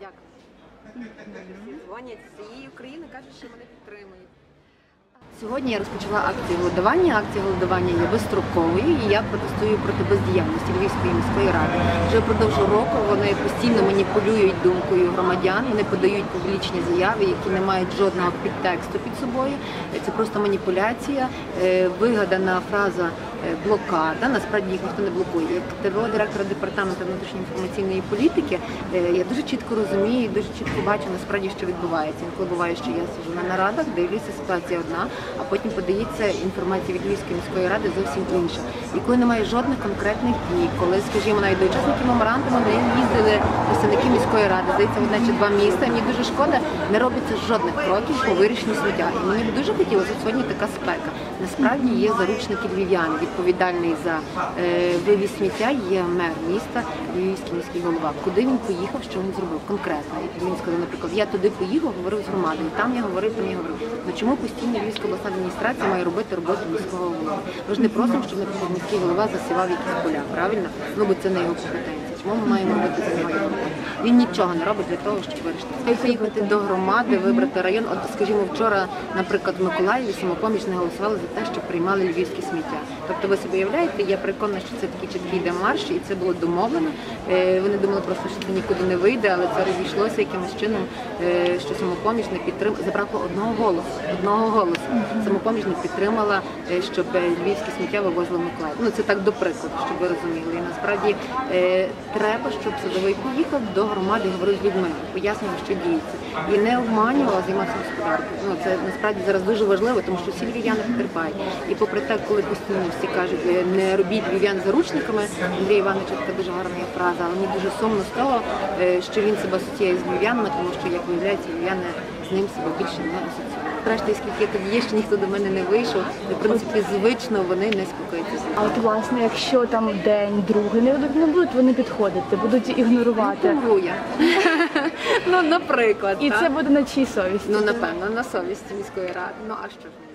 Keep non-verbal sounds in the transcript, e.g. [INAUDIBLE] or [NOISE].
Дякую. Всі дзвонять з цієї України, кажуть, що вони підтримують. Сьогодні я розпочала акцію голодування. Акція голодування є безстроковою і я протестую проти бездіяльності Львівської міської ради. Вже впродовж року вони постійно маніпулюють думкою громадян. Вони подають публічні заяви, які не мають жодного підтексту під собою. Це просто маніпуляція, е, вигадана фраза блокада. Насправді їх ніхто не блокує. Як ТВО директора департаменту внутрішньої інформаційної політики, е, я дуже чітко розумію, і дуже чітко бачу насправді, що відбувається. Інколи буває, що я сиджу на нарадах, дивлюся, ситуація одна, а потім подається інформація від Львівської міської ради зовсім інша. І коли немає жодних конкретних дій, коли, скажімо, навіть до учасників меморандуму не їздили представники міської ради, здається, в одне чи два міста. Мені дуже шкода, не робиться жодних кроків по вирішенню сміття. І мені дуже хотілося от сьогодні така спека. Насправді є заручники львів'яни. Відповідальний за е, вивіз сміття є мер міста, львівський міський голова. Куди він поїхав, що він зробив конкретно? Він сказав, наприклад, я туди поїхав, говорив з громадою. Там я говорив, там я говорив. Ну чому постійно Львівська обласна адміністрація має робити роботу міського голови? Ми ж не просимо, щоб наприклад, міський голова засівав якісь поля, правильно? Ну бо це не його компетенція. Чому ми маємо робити за нього? Він нічого не робить для того, щоб вирішити. Поїхати до громади, вибрати район. От, скажімо, вчора, наприклад, в Миколаєві самопоміч не голосували за те, що приймали львівське сміття. Тобто, ви собі уявляєте, я переконана, що це такий чіткий демарш, і це було домовлено. Е, Вони думали просто, що це нікуди не вийде, але це розійшлося якимось чином, е, що самопоміч не підтримала. Забракло одного голосу. Одного голосу. Самопоміч не підтримала, е, щоб львівське сміття вивозили в Миколаїв. Ну це так до прикладу, щоб ви розуміли. І насправді треба, щоб садовий поїхав до громади говорив з людьми, пояснював, що діється. І не обманював, а займався господаркою. Ну це насправді зараз дуже важливо, тому що всі львів'яни потерпають. І попри те, коли постійно всі кажуть, е, не робіть львів'ян заручниками, Андрій Іванович така дуже гарна фраза, але мені дуже сумно з того, е, що він себе асоціює з львів'янами, тому що, як виявляється, львів'яни з ним себе більше не асоціюють. Зрештою, скільки я тут є, ще ніхто до мене не вийшов. І, в принципі, звично вони не спілкуються. А от власне, якщо там день, другий не будуть, не будуть вони підходити, будуть ігнорувати. Помру. [LAUGHS] Ну, наприклад. І так. це буде на чий совісті? Ну, напевно, на совісті міської ради. Ну, а що ж?